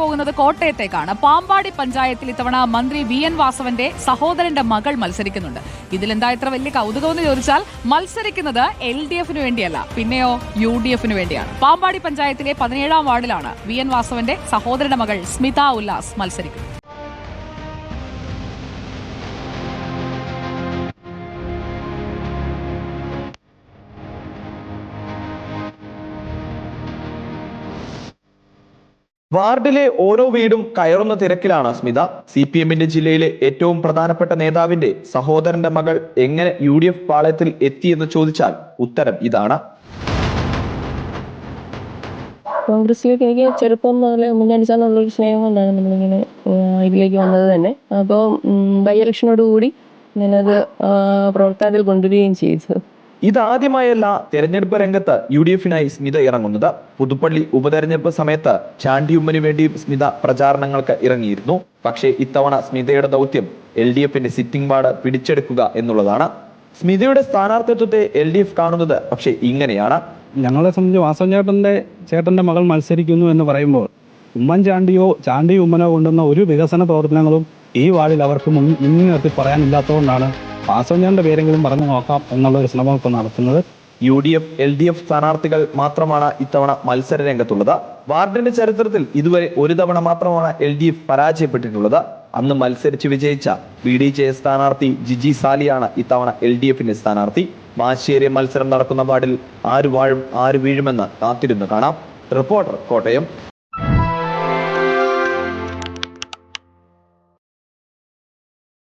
പോകുന്നത് കോട്ടയത്തേക്കാണ്. പാമ്പാടി പഞ്ചായത്തിൽ ഇത്തവണ മന്ത്രി വി എൻ വാസവന്റെ സഹോദരന്റെ മകൾ മത്സരിക്കുന്നുണ്ട്. ഇതിലെന്താ ഇത്ര വലിയ കൗതുകം എന്ന് ചോദിച്ചാൽ മത്സരിക്കുന്നത് എൽ ഡി എഫിന് വേണ്ടിയല്ല പിന്നെയോ യു ഡി എഫിന് വേണ്ടിയാണ്. പാമ്പാടി പഞ്ചായത്തിലെ പതിനേഴാം വാർഡിലാണ് വി എൻ വാസവന്റെ സഹോദരന്റെ മകൾ സ്മിത ഉല്ലാസ് മത്സരിക്കുന്നത്. വാർഡിലെ ഓരോ വീടും കയറുന്ന തിരക്കിലാണ് സ്മിത. സി പി എമ്മിന്റെ ജില്ലയിലെ ഏറ്റവും പ്രധാനപ്പെട്ട നേതാവിന്റെ സഹോദരന്റെ മകൾ എങ്ങനെ യു ഡി എഫ് പാളയത്തിൽ എത്തിയെന്ന് ചോദിച്ചാൽ ഉത്തരം ഇതാണ്. കോൺഗ്രസിലേക്ക് എനിക്ക് ചെറുപ്പം മുതലേ ഉമ്മൻചാണ്ടിച്ചാന്നുള്ളൊരു സ്നേഹം കൊണ്ടാണ് നമ്മളിങ്ങനെ ഇതിലേക്ക് വന്നത് തന്നെ. അപ്പോൾ ബൈ ഇലക്ഷനോടുകൂടി ഞാനത് പ്രവർത്തനത്തിൽ കൊണ്ടുവരികയും ചെയ്തു. ഇതാദ്യമായല്ല തെരഞ്ഞെടുപ്പ് രംഗത്ത് യു ഡി എഫിനായി സ്മിത ഇറങ്ങുന്നത്. പുതുപ്പള്ളി ഉപതെരഞ്ഞെടുപ്പ് സമയത്ത് ചാണ്ടിയുമ്മന് വേണ്ടിയും സ്മിത പ്രചാരണങ്ങൾക്ക് ഇറങ്ങിയിരുന്നു. പക്ഷേ ഇത്തവണ സ്മിതയുടെ ദൗത്യം എൽ ഡി എഫിന്റെ സിറ്റിംഗ് വാർഡ് പിടിച്ചെടുക്കുക എന്നുള്ളതാണ്. സ്മിതയുടെ സ്ഥാനാർത്ഥിത്വത്തെ എൽ ഡി എഫ് കാണുന്നത് പക്ഷേ ഇങ്ങനെയാണ്. ഞങ്ങളെ സംബന്ധിച്ച് വാസവൻ ചേട്ടന്റെ ചേട്ടന്റെ മകൾ മത്സരിക്കുന്നു എന്ന് പറയുമ്പോൾ ഉമ്മൻചാണ്ടിയോ ചാണ്ടി ഉമ്മനോ കൊണ്ടുവന്ന ഒരു വികസന പ്രവർത്തനങ്ങളും ഈ വാർഡിൽ അവർക്ക് മുൻ നിർത്തി പറയാനില്ലാത്തതുകൊണ്ടാണ് വാസവൻ പേരെങ്കിലും പറഞ്ഞു നോക്കാം എന്നുള്ള ഒരു ശ്രമം ഇപ്പോൾ നടത്തുന്നത്. U D F L D F സ്ഥാനാർത്ഥികൾ മാത്രമാണ് ഇത്തവണ മത്സര രംഗത്തുള്ളത്. വാർഡിന്റെ ചരിത്രത്തിൽ ഇതുവരെ ഒരു തവണ മാത്രമാണ് എൽ ഡി എഫ് പരാജയപ്പെട്ടിട്ടുള്ളത്. അന്ന് മത്സരിച്ച് വിജയിച്ച ബി ഡി ജെ സ്ഥാനാർത്ഥി ജിജി സാലിയാണ് ഇത്തവണ എൽ ഡി എഫിന്റെ സ്ഥാനാർത്ഥി. മാശ്ശേരി മത്സരം നടക്കുന്ന വാർഡിൽ ആര് വാഴും ആര് വീഴുമെന്ന് കാത്തിരുന്ന് കാണാം. റിപ്പോർട്ടർ കോട്ടയം.